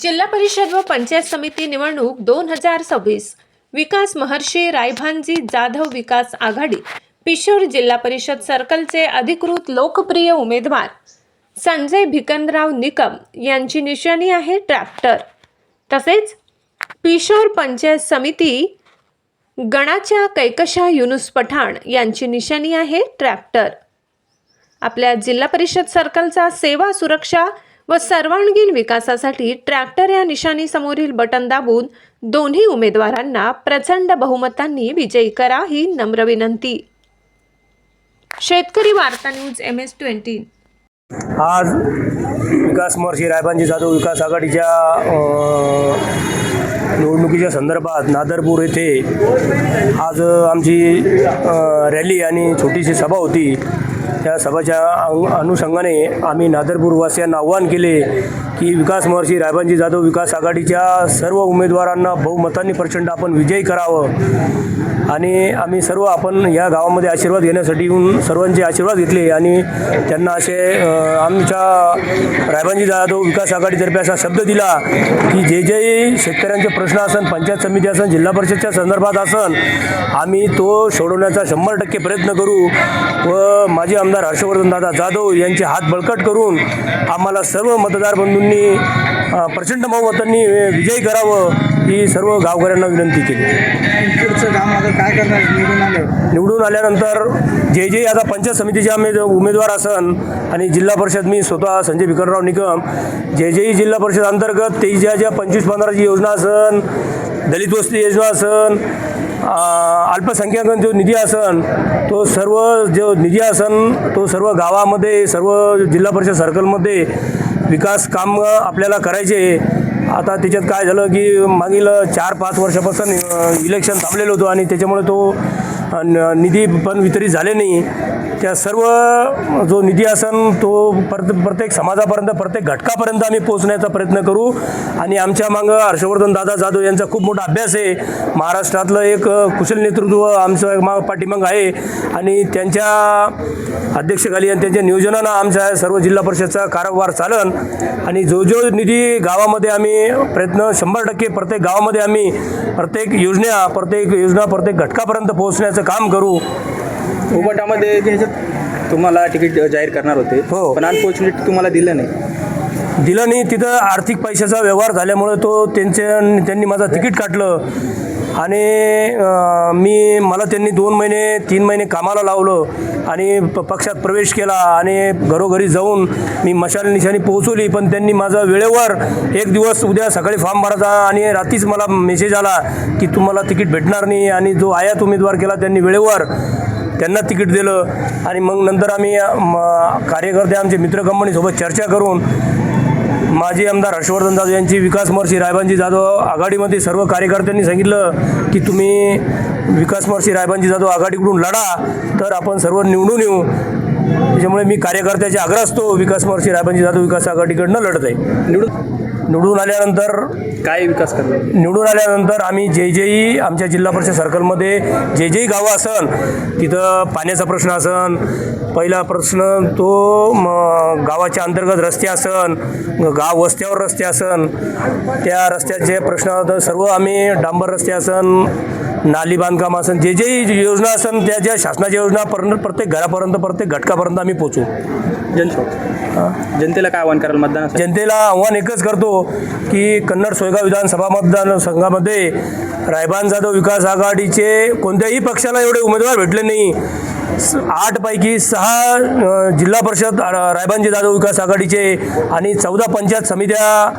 जिल्हा परिषद व पंचायत समिती निवडणूक दोन हजार सव्वीस. विकास महर्षी रायभानजी जाधव विकास आघाडी पिशोर जिल्हा परिषद सर्कलचे अधिकृत लोकप्रिय उमेदवार. संजय भिकनराव निकम यांची निशाणी आहे ट्रॅक्टर. तसेच पिशोर पंचायत समिती गणाच्या कैकशा युनुस पठाण यांची निशाणी आहे ट्रॅक्टर. आपल्या जिल्हा परिषद सर्कलचा सेवा सुरक्षा व सर्वांगीण विकासासाठी ट्रॅक्टर या निशाणी समोरील बटन दाबून दोन्ही उमेदवारांना प्रचंड बहुमतांनी विजयी करा ही नम्र विनंती. शेतकरी वार्ता न्यूज एम एस ट्वेंटी. आज विकास महर्षी रायबांजी जाधव विकास आघाडीच्या निवडणुकीच्या संदर्भात नादरपूर येथे आज आमची रॅली आणि छोटीशी सभा होती. त्या सभाच्या अनु- अनुषंगाने आम्ही नादरपूरवासियांना आव्हान केले. की विकास महर्षी रायबांजी जाधव विकास आघाडीच्या सर्व उमेदवारांना बहुमतांनी प्रचंड आपण विजयी करावं. आणि आम्ही सर्व आपण या गावामध्ये आशीर्वाद घेण्यासाठी येऊन सर्वांचे आशीर्वाद घेतले आणि त्यांना असे आमच्या रायबांजी जाधव विकास आघाडीतर्फे असा शब्द दिला की जे जे शेतकऱ्यांचे प्रश्न असन पंचायत समिती असन जिल्हा परिषदच्या संदर्भात असन आम्ही तो सोडवण्याचा शंभर टक्के प्रयत्न करू व माजी आमदार हर्षवर्धन दादा जाधव यांचे हात बळकट करून आम्हाला सर्व मतदार बंधूंनी अ, प्रचंड बहुमतांनी विजयी करावं ही सर्व गावकऱ्यांना विनंती केली. पुढचं काम आता काय करणार? निवडून आलं निवडून आल्यानंतर जे जे आता पंचायत समितीचे आम्ही जो उमेदवार असन आणि जिल्हा परिषद मी स्वतः संजय भिकरराव निकम जे जेही जिल्हा परिषद अंतर्गत ते ज्या ज्या पंचवीस पंधराची योजना असन दलित वस्ती योजना असन अं, अल्पसंख्याकांचा जो निधी असन तो सर्व जो निधी असन तो सर्व गावामध्ये सर्व जिल्हा परिषद सर्कलमध्ये विकास काम आपल्याला करायचे आता त्याच्यात काय झालं की मागील चार पाच वर्षापासून इलेक्शन थांबलेलं होतं आणि त्याच्यामुळे तो निधी पण वितरित झाले नाही. त्या सर्व जो निधी असन तो प्रत प्रत्येक समाजापर्यंत प्रत्येक घटकापर्यंत आम्ही पोहोचण्याचा प्रयत्न करू. आणि आमच्या मागं हर्षवर्धन दादा जाधव यांचा खूप मोठा अभ्यास आहे. महाराष्ट्रातलं एक कुशल नेतृत्व आमचं मा पाठीमाग आहे. आणि त्यांच्या अध्यक्षखाली आणि त्यांच्या नियोजनानं आमच्या सर्व जिल्हा परिषदचा कारभार चालन. आणि जो जो निधी गावामध्ये आम्ही प्रयत्न शंभर टक्के प्रत्येक गावामध्ये आम्ही प्रत्येक योजना प्रत्येक योजना प्रत्येक घटकापर्यंत पोहोचण्याचं काम करू. उबटामध्ये ह्याच्यात तुम्हाला तिकीट जाहीर करणार होते. हो. पण अनफॉर्च्युनेट तुम्हाला दिलं नाही. दिलं नाही. तिथं आर्थिक पैशाचा व्यवहार झाल्यामुळे तो त्यांच्या त्यांनी माझं तिकीट काढलं आणि मी मला त्यांनी दोन महिने तीन महिने कामाला लावलं आणि प पक्षात प्रवेश केला आणि घरोघरी जाऊन मी मशाल निशाणी पोहोचवली. पण त्यांनी माझा वेळेवर एक दिवस उद्या सकाळी फॉर्म भरायचा आणि रात्रीच मला मेसेज आला की तुम्हाला तिकीट भेटणार नाही आणि जो आयात उमेदवार केला त्यांनी वेळेवर त्यांना तिकीट दिलं. आणि मग नंतर आम्ही म, कार्यकर्ते आमचे मित्र कंपनीसोबत चर्चा करून माजी आमदार हर्षवर्धन जाधव यांची विकास महर्षी रायबांजी जाधव आघाडीमध्ये सर्व कार्यकर्त्यांनी सांगितलं की तुम्ही विकास महर्षी रायबांजी जाधव आघाडीकडून लढा तर आपण सर्व निवडून येऊ. त्याच्यामुळे मी कार्यकर्त्याचे आग्रह असतो विकास महर्षी रायबांजी जाधव विकास आघाडीकडनं लढत आहे. निवडून निवडून आल्यानंतर काय विकास करणार? निवडून आल्यानंतर आम्ही जे जेही आमच्या जिल्हा परिषद सर्कलमध्ये जे जेही गावं असन तिथं पाण्याचा प्रश्न असन. पहिला प्रश्न तो म, गावाच्या अंतर्गत रस्ते असन गाव वस्त्यावर रस्ते असन. त्या रस्त्याचे प्रश्न तर सर्व आम्ही डांबर रस्ते असन नाली बांधकाम असन जे जेही योजना असन त्या ज्या शासनाच्या योजना पर्यंत प्रत्येक घरापर्यंत प्रत्येक घटकापर्यंत आम्ही पोचू जनता जनतेला काय आव्हान कराल मतदान जनतेला आव्हान एकच करतो की कन्नड सोयगाव विधानसभा मतदारसंघामध्ये रायबान जाधव विकास आघाडीचे कोणत्याही पक्षाला एवढे उमेदवार भेटले नाही. स- आठपैकी सहा जिल्हा परिषद रायबांजी जाधव विकास आघाडीचे आणि चौदा पंचायत समित्या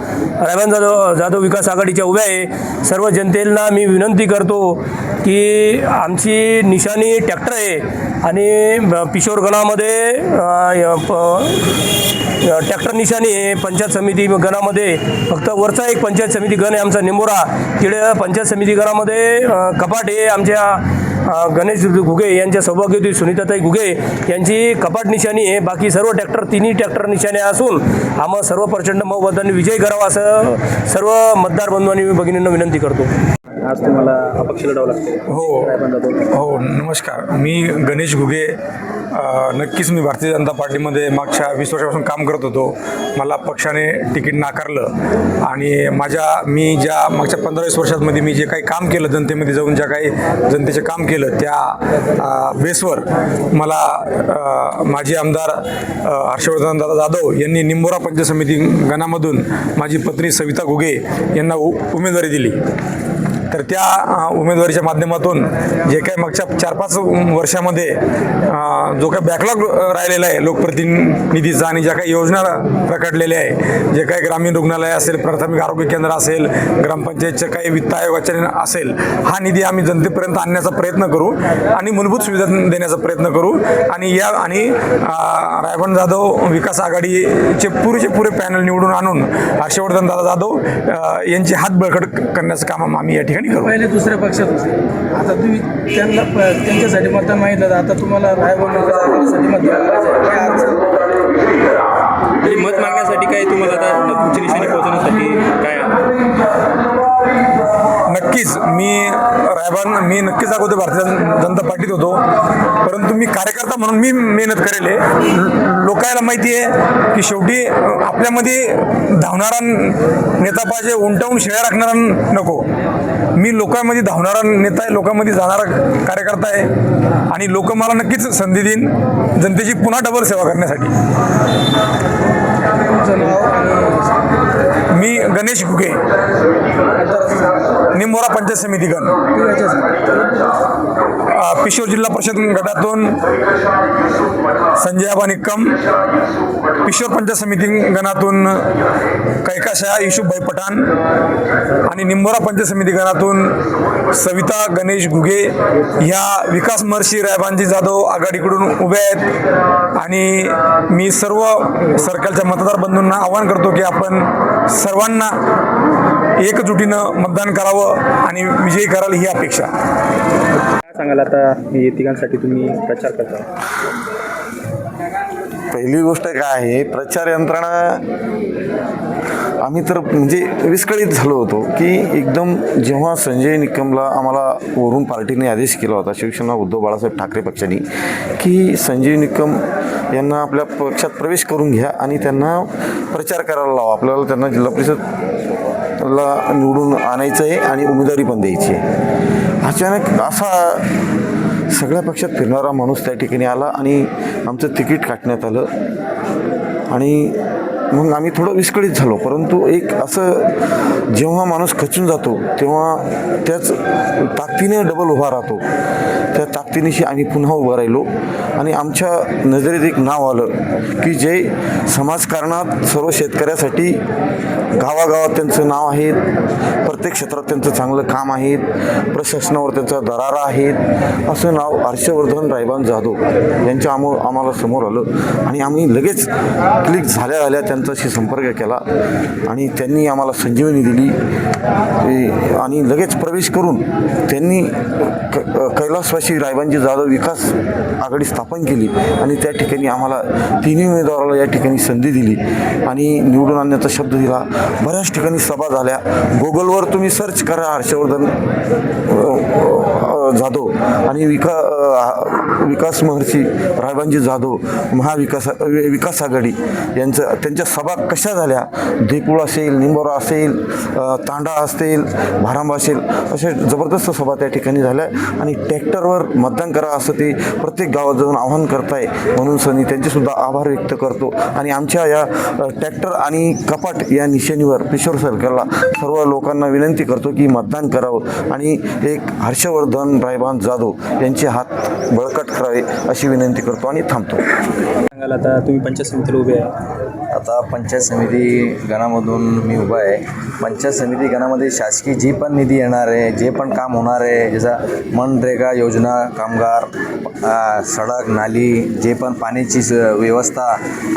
रायबान जाधव जाधव विकास आघाडीच्या उभ्या आहे. सर्व जनतेला मी विनंती करतो की आमची निशाणी ट्रॅक्टर आहे आणि ब- पिशोर गणामध्ये प- ट्रॅक्टर निशाणी आहे. पंचायत समिती गणामध्ये फक्त वरचा एक पंचायत समिती गण आहे आमचा निंबोरा. तिकडे पंचायत समिती गणामध्ये कपाट आहे आमच्या. गणेश घुगे यांच्या सौभाग्यवती सुनीताताई घुगे यांची कपाट निशाणी आहे. बाकी सर्व ट्रॅक्टर तिन्ही ट्रॅक्टर निशाणे असून आम्हाला सर्व प्रचंड बहुमतांनी विजय करावा असं सर्व मतदार बंधूंनी भगिनींना विनंती करतो. आज तुम्हाला अपक्ष लढावं लागते हो. हो नमस्कार. मी गणेश घुगे नक्कीच मी भारतीय जनता पार्टीमध्ये मागच्या वीस वर्षापासून काम करत होतो. मला पक्षाने तिकीट नाकारलं आणि माझ्या मी ज्या मागच्या पंधरा वीस वर्षांमध्ये मी जे काही काम केलं जनतेमध्ये जाऊन ज्या काही जनतेचे काम केलं त्या बेसवर मला माजी आमदार हर्षवर्धन दादा जाधव यांनी निंबोरा पंचायत समिती गणामधून माझी पत्नी सविता घुगे यांना उ उमेदवारी दिली. तर त्या उमेदवारीच्या माध्यमातून जे काही मागच्या चार पाच वर्षामध्ये जो काही बॅकलॉग राहिलेला आहे लोकप्रतिनिधीचा आणि ज्या काही योजना प्रकटलेल्या आहे जे काही ग्रामीण रुग्णालय असेल प्राथमिक आरोग्य केंद्र असेल ग्रामपंचायतचं काही वित्त आयोगाच्या असेल हा निधी आम्ही जनतेपर्यंत आणण्याचा प्रयत्न करू आणि मूलभूत सुविधा देण्याचा प्रयत्न करू आणि या आणि रायबन जाधव विकास आघाडीचे पुरेचे पुरे पॅनल निवडून आणून हर्षवर्धन दादा जाधव यांचे हात बळकट करण्याचं काम आम्ही या ठिकाणी करू. पहिले दुसऱ्या पक्षात होते. आता तुम्ही त्यांना प- त्यांच्यासाठी मतदान मागितलं तर आता तुम्हाला रायबोलसाठी मतदान करायचं आहे. काय अडचण? म्हणजे मत मागण्यासाठी काय तुम्हाला आता तुमची निशाणी पोहोचवण्यासाठी काय नक्कीच. मी रायबान मी नक्कीच अगोदर भारतीय जन- जनता पार्टीत होतो. परंतु मी कार्यकर्ता म्हणून मी मेहनत करेल लोकायला माहिती आहे की शेवटी आपल्यामध्ये धावणारा नेता पाहिजे उंटावून शेळ्या राखणारा नको. मी लोकांमध्ये धावणारा नेता आहे लोकांमध्ये जाणारा कार्यकर्ता आहे. आणि लोक मला नक्कीच संधी देईन जनतेची पुन्हा डबल सेवा करण्यासाठी. मी गणेश घुगे. निमोरा पंचायत समिती गण. पिशोर जिल्हा परिषद गटातून संजय आबा निक्कम पिशोर पंचायत समिती गणातून कैकाशा युशुफभाई पठाण आणि निंबोरा पंचायत समिती गणातून सविता गणेश घुगे ह्या विकास महर्षी रायबांजी जाधव आघाडीकडून उभे आहेत. आणि मी सर्व सरकारच्या मतदार बंधूंना आवाहन करतो की आपण सर्वांना एकजुटीनं मतदान करावं आणि विजयी कराल ही अपेक्षा. काय सांगाल आता येतिकांसाठी तुम्ही प्रचार करता? पहिली गोष्ट काय आहे प्रचार यंत्रणा आम्ही तर म्हणजे विस्कळीत झालो होतो की एकदम जेव्हा संजय निकमला आम्हाला वरून पार्टीने आदेश केला होता शिवसेना उद्धव बाळासाहेब ठाकरे पक्षाने की संजय निकम यांना आपल्या पक्षात प्रवेश करून घ्या आणि त्यांना प्रचार करायला लावा. आपल्याला त्यांना जिल्हा परिषद ला निवडून आणायचं आहे आणि उमेदवारी पण द्यायची आहे. अचानक असा सगळ्या पक्षात फिरणारा माणूस त्या ठिकाणी आला आणि आमचं तिकीट काटण्यात आलं. आणि मग आम्ही थोडं विस्कळीत झालो. परंतु एक असं जेव्हा माणूस खचून जातो तेव्हा त्याच ताकदीने डबल उभा राहतो. त्या ताकदीनिशी आम्ही पुन्हा उभं राहिलो. आणि आमच्या नजरेत एक नाव आलं की जे समाजकारणात सर्व शेतकऱ्यासाठी गावागावात त्यांचं नाव आहे प्रत्येक क्षेत्रात त्यांचं चांगलं काम आहे प्रशासनावर त्यांचा दरारा आहेत असं नाव हर्षवर्धन रायबान जाधव यांच्या आमो आम्हाला समोर आलं. आणि आम्ही लगेच क्लिक झाल्या झाल्या त्यांच्याशी संपर्क केला आणि त्यांनी आम्हाला संजीवनी दिली. आणि लगेच प्रवेश करून त्यांनी क कैलासवासी रायबांजी जाधव विकास आघाडी स्थापन केली आणि त्या ठिकाणी आम्हाला तिन्ही उमेदवाराला या ठिकाणी संधी दिली आणि निवडून आणण्याचा शब्द दिला. बऱ्याच ठिकाणी सभा झाल्या. गुगलवर तुम्ही सर्च करा हर्षवर्धन जाधव आणि विका विकास महर्षी रायबांजी जाधव महाविकास विकास आघाडी यांचं त्यांच्या सभा कशा झाल्या? देपूळ असेल निंबोरा असेल तांडा असेल भारांबा असेल अशा जबरदस्त सभा त्या ठिकाणी झाल्या. आणि ट्रॅक्टरवर मतदान करा असं ते प्रत्येक गावात जाऊन आवाहन करताय. म्हणून सनी त्यांचेसुद्धा आभार व्यक्त करतो. आणि आमच्या या ट्रॅक्टर आणि कपाट या निशाणीवर किशोर सरकारला सर्व लोकांना विनंती करतो की मतदान करावं. आणि एक हर्षवर्धन रायबान जाधव यांचे हात बळ कट करावे अशी विनंती करतो आणि थांबतो. सांगाल आता तुम्ही पंचायत समितीला उभे आहे. आता पंचायत समिती गणामधून मी उभा आहे. पंचायत समिती गणामध्ये शासकीय जी पण निधी येणार आहे जे पण काम होणार आहे जसं मनरेगा योजना कामगार सडक नाली जे पण पाण्याची व्यवस्था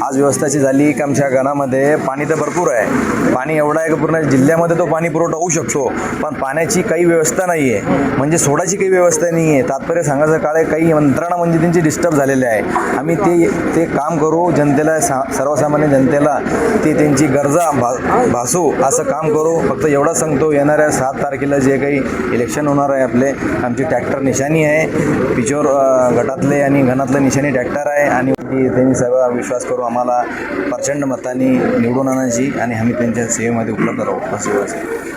आज व्यवस्थाची झाली की आमच्या गणामध्ये पाणी तर भरपूर आहे. पाणी एवढं आहे की पूर्ण जिल्ह्यामध्ये तो पाणी पुरवठा होऊ शकतो पण पाण्याची काही व्यवस्था नाही आहे म्हणजे सोडाची काही व्यवस्था नाही आहे तात्पर्य सांगायचं काळ आहे काही यंत्रणा म्हणजे त्यांची डिस्टर्ब झालेले आहे. आम्ही ते ते काम करू जनतेला सा सर्वसामान्य जनतेला ते त्यांची गरजा भा भासू असं काम करू. फक्त एवढं सांगतो येणाऱ्या सात तारखेला जे काही इलेक्शन होणार आहे आपले आमची ट्रॅक्टर निशाणी आहे. पिचोर गटातले आणि घनातले निशाणी ट्रॅक्टर आहे. आणि त्यांनी सर्व विश्वास करू आम्हाला प्रचंड मतांनी निवडून आणायची आणि आम्ही त्यांच्या सेवेमध्ये उपलब्ध राहू. असं